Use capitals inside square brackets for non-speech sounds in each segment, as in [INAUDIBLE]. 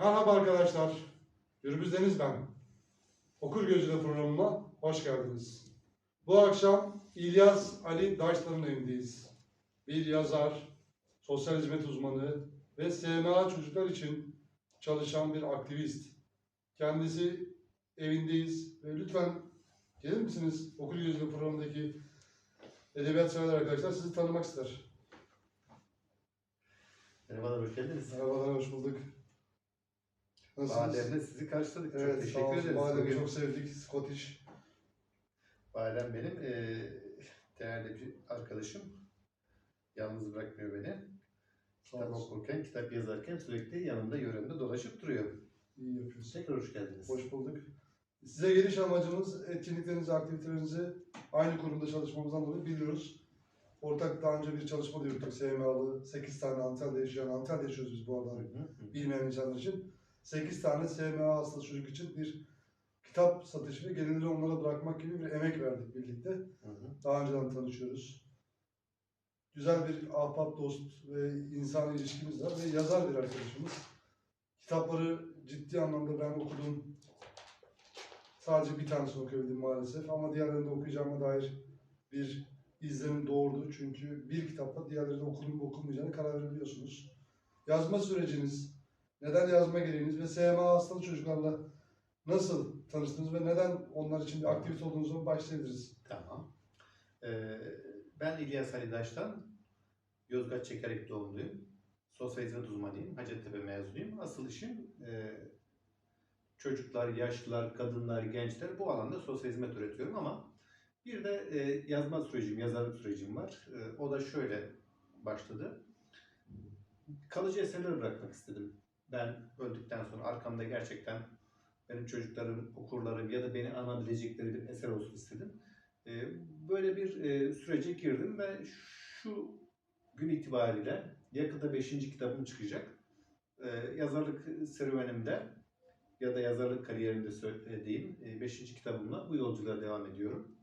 Merhaba arkadaşlar. Gürbüz Deniz ben. Okur Gözüyle programıma hoş geldiniz. Bu akşam İlyas Ali Daşlar'ın evindeyiz. Bir yazar, sosyal hizmet uzmanı ve SMA çocuklar için çalışan bir aktivist. Kendisi evindeyiz ve lütfen gelir misiniz Okur Gözüyle programındaki edebiyat sever arkadaşlar sizi tanımak ister. Merhabalar, hoş geldiniz. Merhabalar, hoş bulduk. Nasılsınız? Sizi karşıladık. çok Evet, sağ teşekkür ederiz. Bugün çok sevdik. Scottish. Bahader benim eee değerli bir arkadaşım. Yalnız bırakmıyor beni. Kitap okurken, kitap yazarken sürekli yanımda, yöremde dolaşıp duruyor. İyi yapıyorsun. Tekrar hoş geldiniz. Hoş bulduk. Size geliş amacımız etkinliklerinizi, aktivitelerinizi aynı kurumda çalışmamızdan dolayı biliyoruz. Ortak daha önce bir çalışma da yürüttük. SMA'lı 8 tane Antalya'da yaşayan, Antalya'da yaşıyoruz biz bu arada bilmeyen insanlar için. 8 tane SMA hasta çocuk için bir kitap satışı ve gelirleri onlara bırakmak gibi bir emek verdik birlikte. Hı hı. Daha önceden tanışıyoruz. Güzel bir ahbap, dost ve insan ilişkimiz var ve yazar bir arkadaşımız. Kitapları ciddi anlamda ben okudum. Sadece bir tanesini okuyabildim maalesef ama diğerlerini de okuyacağıma dair bir izlenim doğurdu. Çünkü bir kitapla diğerleri de okunup okunmayacağını karar verebiliyorsunuz. Yazma süreciniz, neden yazma gereğiniz ve SMA hastalı çocuklarla nasıl tanıştınız ve neden onlar için bir aktivite olduğunuzu başlayabiliriz. Tamam. Eee, ben İlyas Ali Daş'tan Yozgat Çekerek doğumluyum. Sosyal hizmet uzmanıyım. Hacettepe mezunuyum. Asıl işim eee, çocuklar, yaşlılar, kadınlar, gençler bu alanda sosyal hizmet üretiyorum ama bir de eee, yazma sürecim, yazarlık sürecim var. Eee, o da şöyle başladı. Kalıcı eserler bırakmak istedim. Ben öldükten sonra arkamda gerçekten benim çocuklarım, okurlarım ya da beni anabilecekleri bir eser olsun istedim. Ee, Böyle bir e, sürece girdim ve şu gün itibariyle yakında 5. kitabım çıkacak. Ee, Yazarlık serüvenimde ya da yazarlık kariyerimde söylediğim 5. kitabımla bu yolculuğa devam ediyorum.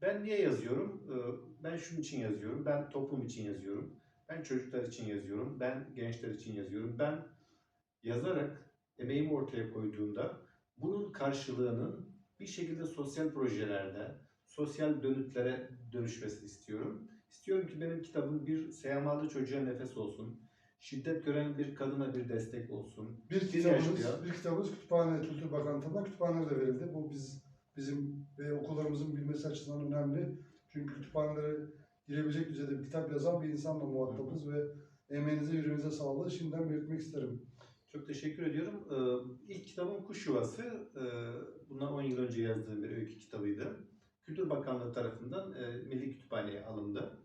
Ben niye yazıyorum? Ee, Ben şunun için yazıyorum. Ben toplum için yazıyorum. Ben çocuklar için yazıyorum. Ben gençler için yazıyorum. Ben yazarak emeğimi ortaya koyduğumda bunun karşılığının bir şekilde sosyal projelerde, sosyal dönütlere dönüşmesini istiyorum. İstiyorum ki benim kitabım bir seyamalı çocuğa nefes olsun. Şiddet gören bir kadına bir destek olsun. Bir kitabımız, bir kitabımız Kütüphane Kültür Bakanlığı tarafından kütüphanelere verildi. Bu biz bizim ve okullarımızın bilmesi açısından önemli. Çünkü kütüphanelere girebilecek düzeyde bir kitap yazan bir insanla muhatabız ve emeğinize, yüreğinize sağlığı şimdiden belirtmek isterim. Çok teşekkür ediyorum. Ee, İlk kitabım Kuş Yuvası. Ee, Bundan 10 yıl önce yazdığım bir öykü kitabıydı. Kültür Bakanlığı tarafından e, Milli Kütüphane'ye alındı.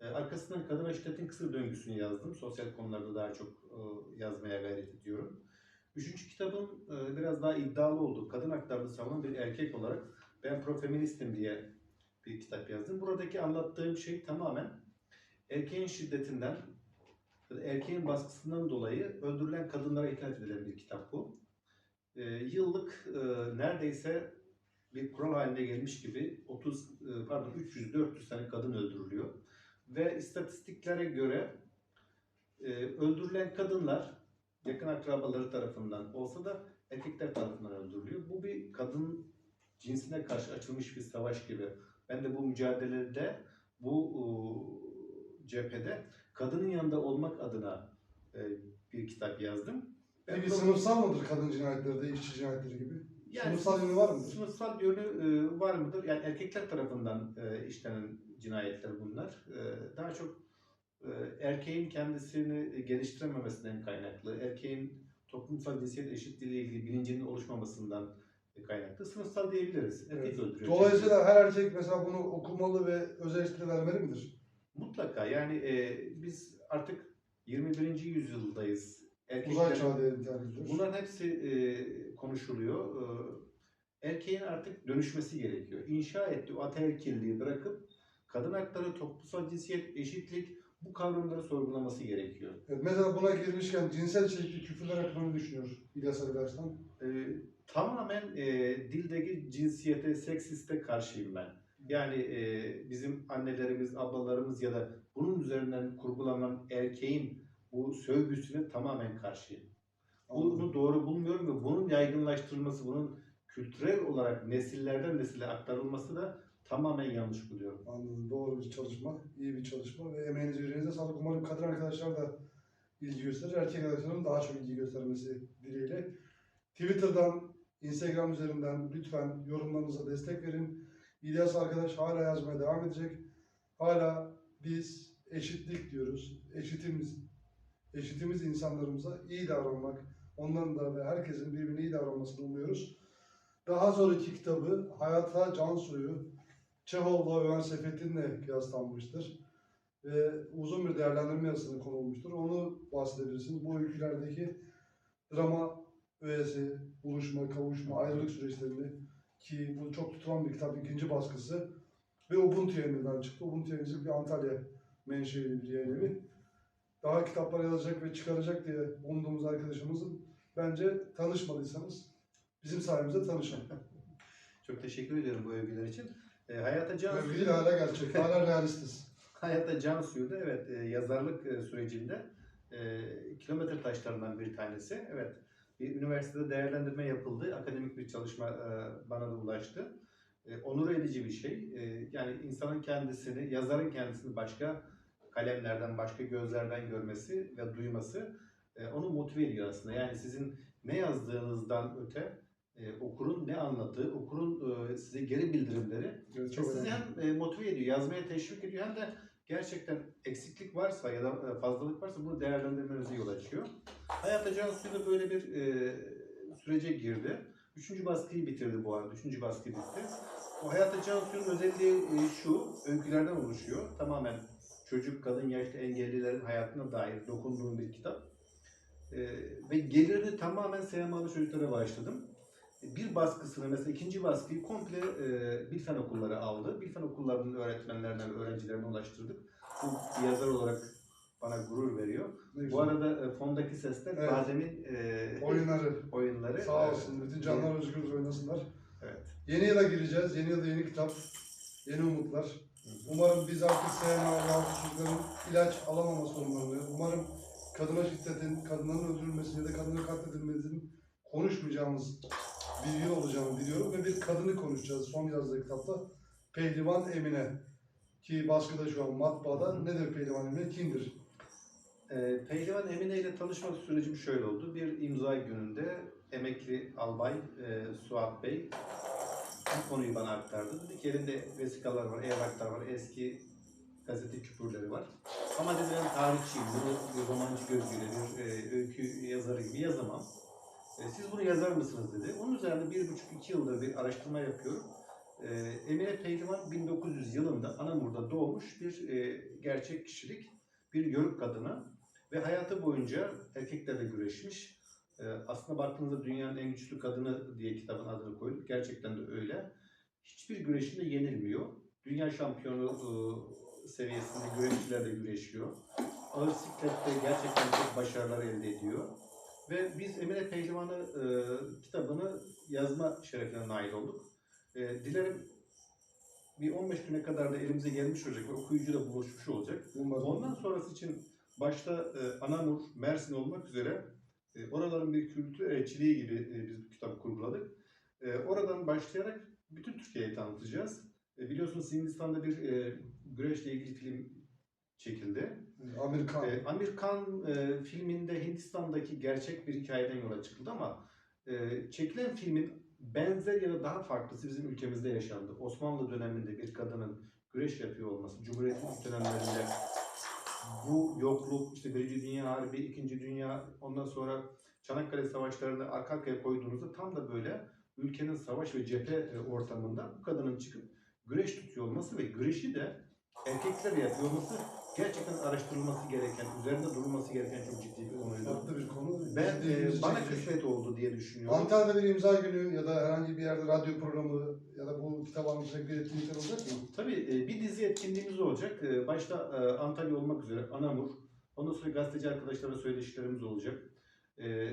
E, Arkasından kadın ve şiddetin kısır döngüsünü yazdım. Sosyal konularda daha çok e, yazmaya gayret ediyorum. Üçüncü kitabım e, biraz daha iddialı oldu. Kadın haklarını savunan bir erkek olarak ben profeministim diye bir kitap yazdım. Buradaki anlattığım şey tamamen erkeğin şiddetinden, erkeğin baskısından dolayı öldürülen kadınlara ithaf edilen bir kitap bu. E, yıllık e, neredeyse bir kural haline gelmiş gibi 30 e, pardon 300-400 tane kadın öldürülüyor. Ve istatistiklere göre e, öldürülen kadınlar yakın akrabaları tarafından olsa da erkekler tarafından öldürülüyor. Bu bir kadın cinsine karşı açılmış bir savaş gibi. Ben de bu mücadelede bu e, cephede kadının yanında olmak adına e, bir kitap yazdım. Ben Peki sınıfsal mıdır kadın cinayetleri de işçi cinayetleri gibi? yani Sınıfsal yönü var mıdır? Sınıfsal yönü e, var mıdır? Yani erkekler tarafından e, işlenen cinayetler bunlar. E, daha çok e, erkeğin kendisini geliştirememesinden kaynaklı, erkeğin toplumsal cinsiyet eşitliği ile ilgili bilincinin oluşmamasından kaynaklı. Sınıfsal diyebiliriz. Erkek Evet. öldürüyor. Dolayısıyla her erkek mesela bunu okumalı ve öz eleştiri vermeli midir? Mutlaka yani e, biz artık 21. yüzyıldayız. Uzay çağı. Bunların hepsi e, konuşuluyor. E, erkeğin artık dönüşmesi gerekiyor. İnşa ettiği ataerkilliği bırakıp kadın hakları, toplumsal cinsiyet, eşitlik bu kavramları sorgulaması gerekiyor. Evet, mesela buna girmişken cinsel içerikli küfürler hakkında ne düşünüyor İlyas Ali Daş'tan? E, tamamen e, dildeki cinsiyete, seksiste karşıyım ben. Yani e, bizim annelerimiz, ablalarımız ya da bunun üzerinden kurgulanan erkeğin bu sövgüsüne tamamen karşıyım. Bunu doğru bulmuyorum ve bunun yaygınlaştırılması, bunun kültürel olarak nesillerden nesile aktarılması da tamamen yanlış buluyorum. Anladım. Doğru bir çalışma, iyi bir çalışma ve emeğinize yüreğinize sağlık. Umarım kadın arkadaşlar da ilgi gösterir. Erkek arkadaşların daha çok ilgi göstermesi dileğiyle. Twitter'dan, Instagram üzerinden lütfen yorumlarınıza destek verin. İlyas arkadaş hala yazmaya devam edecek. Hala biz eşitlik diyoruz. Eşitimiz, eşitimiz insanlarımıza iyi davranmak, onların da ve herkesin birbirine iyi davranmasını umuyoruz. Daha sonraki kitabı Hayata Can Suyu Çehov'la Ömer Seyfettin'le kıyaslanmıştır. Ve uzun bir değerlendirme yazısına konulmuştur. Onu bahsedebilirsiniz. Bu öykülerdeki drama öğesi, buluşma, kavuşma, ayrılık süreçlerini ki bu çok tutulan bir kitap ikinci baskısı ve Ubuntu yayınından çıktı. Ubuntu yayıncılık bir Antalya menşeli bir yayın evi. Daha kitaplar yazacak ve çıkaracak diye umduğumuz arkadaşımızın bence tanışmadıysanız bizim sayemizde tanışın. [LAUGHS] Çok teşekkür ediyorum bu övgüler için. E, Hayata Can Övgü değil hala gerçek, hala [LAUGHS] realistiz. Hayatta Can Suyu da evet e, yazarlık e, sürecinde e, kilometre taşlarından bir tanesi. Evet bir üniversitede değerlendirme yapıldı. Akademik bir çalışma e, bana da ulaştı. E, onur edici bir şey. E, yani insanın kendisini, yazarın kendisini başka kalemlerden, başka gözlerden görmesi ve duyması onu motive ediyor aslında. Yani sizin ne yazdığınızdan öte okurun ne anlattığı, okurun size geri bildirimleri Evet, çok sizi önemli. hem motive ediyor, yazmaya teşvik ediyor hem de gerçekten eksiklik varsa ya da e, fazlalık varsa bunu değerlendirmenize yol açıyor. Hayat Ajansı da böyle bir e, sürece girdi. Üçüncü baskıyı bitirdi bu arada. Üçüncü baskı bitti. O Hayat Ajansı'nın özelliği e, şu, öykülerden oluşuyor. Tamamen çocuk, kadın, yaşlı engellilerin hayatına dair dokunduğum bir kitap. E, ve gelirini tamamen SMA'lı çocuklara başladım bir baskısını mesela ikinci baskıyı komple e, Bilfen okulları aldı. Bilfen okullarının öğretmenlerine ve öğrencilerine ulaştırdık. Bu yazar olarak bana gurur veriyor. Ne. Bu arada e, fondaki sesler Evet. Badem'in e, Oyunları. oyunları. Sağ olsun. Bütün canlar özgür oynasınlar. Evet. Yeni yıla gireceğiz. Yeni yılda yeni kitap. Yeni umutlar. Umarım biz artık SMA yavru çocukların ilaç alamama sorunlarını, umarım kadına şiddetin, kadınların öldürülmesi ya da kadının katledilmesinin konuşmayacağımız bir yıl olacağını biliyorum ve bir kadını konuşacağız son yazdığı kitapta. Pehlivan Emine. Ki baskıda şu an matbaada. Nedir Pehlivan Emine? Kimdir? E, Pehlivan Emine ile tanışma sürecim şöyle oldu. Bir imza gününde emekli albay e, Suat Bey bu konuyu bana aktardı. Dedi ki elinde vesikalar var, evraklar var, eski gazete küpürleri var. Ama dedi ben tarihçiyim, bunu bir romancı gözüyle bir e, öykü yazarı gibi yazamam. E, siz bunu yazar mısınız dedi. Onun üzerine bir buçuk iki yıldır bir araştırma yapıyorum. E, Emine Pehlivan 1900 yılında Anamur'da doğmuş bir e, gerçek kişilik, bir yörük kadını ve hayatı boyunca erkeklerle güreşmiş. E, aslında baktığınızda dünyanın en güçlü kadını diye kitabın adını koyduk. Gerçekten de öyle. Hiçbir güreşinde yenilmiyor. Dünya şampiyonu e, seviyesinde güreşçilerle güreşiyor. Ağır siklette gerçekten çok başarılar elde ediyor. Ve biz Emine Pehlivan'ı e, kitabını yazma şerefine nail olduk. E, dilerim bir 15 güne kadar da elimize gelmiş olacak ve okuyucuyla buluşmuş olacak. Umarım. Ondan sonrası için başta e, Anamur, Mersin olmak üzere e, oraların bir kültür elçiliği gibi e, biz bu kitabı kurguladık. E, oradan başlayarak bütün Türkiye'yi tanıtacağız. E, biliyorsunuz Hindistan'da bir e, güreşle ilgili film çekildi. Amerikan. E, Amir Khan e, filminde Hindistan'daki gerçek bir hikayeden yola çıkıldı ama e, çekilen filmin benzer ya da daha farklısı bizim ülkemizde yaşandı. Osmanlı döneminde bir kadının güreş yapıyor olması, Cumhuriyet'in ilk dönemlerinde bu yokluk, işte Birinci Dünya Harbi, İkinci Dünya, ondan sonra Çanakkale Savaşları'nı arka arkaya koyduğunuzda tam da böyle ülkenin savaş ve cephe e, ortamında bu kadının çıkıp güreş tutuyor olması ve güreşi de erkekler yapıyor olması gerçekten araştırılması gereken, üzerinde durulması gereken çok ciddi bir konuydu. Farklı bir konu. Ben e, bana çekecek. kısmet oldu diye düşünüyorum. Antalya'da bir imza günü ya da herhangi bir yerde radyo programı ya da bu kitap anlatacak bir etkinlikler olacak mı? Tabii e, bir dizi etkinliğimiz olacak. E, Başta e, Antalya olmak üzere Anamur. Ondan sonra gazeteci arkadaşlarla söyleşilerimiz olacak. E,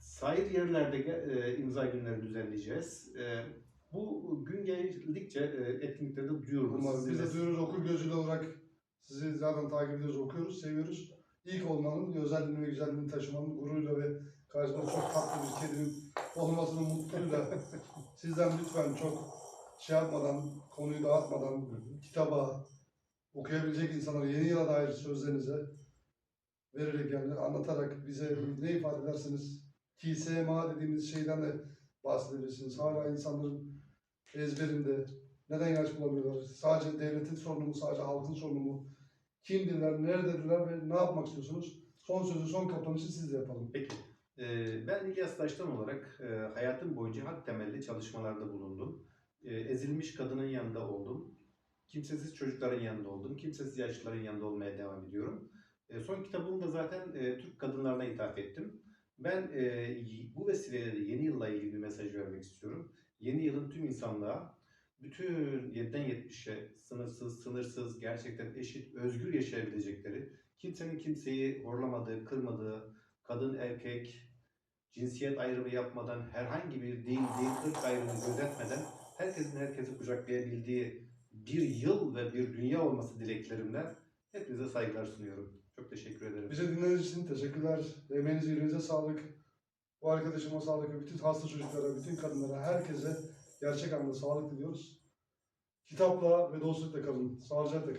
Sahil yerlerde e, imza günleri düzenleyeceğiz. E, Bu gün geldikçe e, etkinlikleri de duyururuz. Umarım biz de duyuyoruz okul gözüyle olarak sizi zaten takip ediyoruz, okuyoruz, seviyoruz. İlk olmanın, özelliğini ve güzelliğini taşımanın gururuyla ve Karşımda çok tatlı bir kedinin olmasının mutluluğuyla [LAUGHS] sizden lütfen çok şey yapmadan, konuyu dağıtmadan kitaba, okuyabilecek insanlara yeni yıla dair sözlerinize vererek yani anlatarak bize ne ifade edersiniz? Ki SMA dediğimiz şeyden de bahsedebilirsiniz. Hala insanların ezberinde neden ilaç bulamıyorlar? Sadece devletin sorunu mu, sadece halkın sorunu mu? Kimdirler, nerededirler ve ne yapmak istiyorsunuz? Son sözü, son kapanışı siz de yapalım. Peki. Ee, ben İlyas Taştan olarak e, hayatım boyunca hak temelli çalışmalarda bulundum. E, ezilmiş kadının yanında oldum. Kimsesiz çocukların yanında oldum. Kimsesiz yaşlıların yanında olmaya devam ediyorum. E, son kitabımda zaten e, Türk kadınlarına ithaf ettim. Ben e, bu vesileyle yeni yılla ilgili bir mesaj vermek istiyorum. Yeni yılın tüm insanlığa, bütün 7'den 70'e sınırsız, sınırsız, gerçekten eşit, özgür yaşayabilecekleri, kimsenin kimseyi horlamadığı, kırmadığı, kadın erkek, cinsiyet ayrımı yapmadan, herhangi bir din, din, ırk ayrımı gözetmeden herkesin herkesi kucaklayabildiği bir yıl ve bir dünya olması dileklerimden hepinize saygılar sunuyorum. Çok teşekkür ederim. Bize dinlediğiniz için teşekkürler. Emeğinize, yüreğinize sağlık. Bu arkadaşıma sağlık bütün hasta çocuklara, bütün kadınlara, herkese gerçek anlamda sağlık diliyoruz. Kitapla ve dostlukla kalın. Sağlıcakla kalın.